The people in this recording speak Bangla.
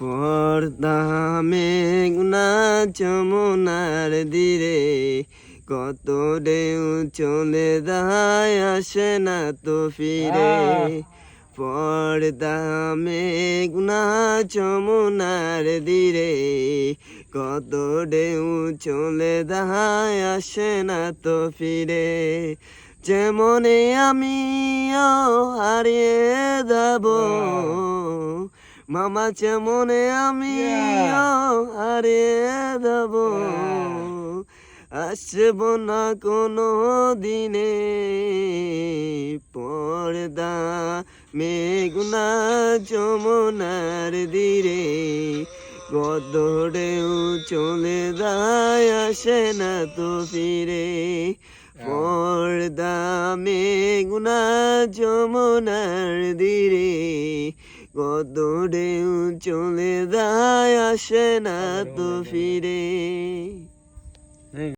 পর্দা মেঘনা যমুনার দিরে কত ঢেউ চলে দায় আসে না তো ফিরে। পর্দা মেঘনা যমুনার দিরে কত ঢেউ চলে দায় আসে না তো ফিরে। যেমনে আমিও হারিয়ে যাব মামা যেমনে আমি হারিয়ে যাব। আসব না কোনো দিনে পর্দা মেঘনা যমুনার দিরে গদরেও চলে যায় আসে না তো ফিরে। পর্দা গুনা যমুনার দিরে গদরেও চলে যায় আসে না তো ফিরে।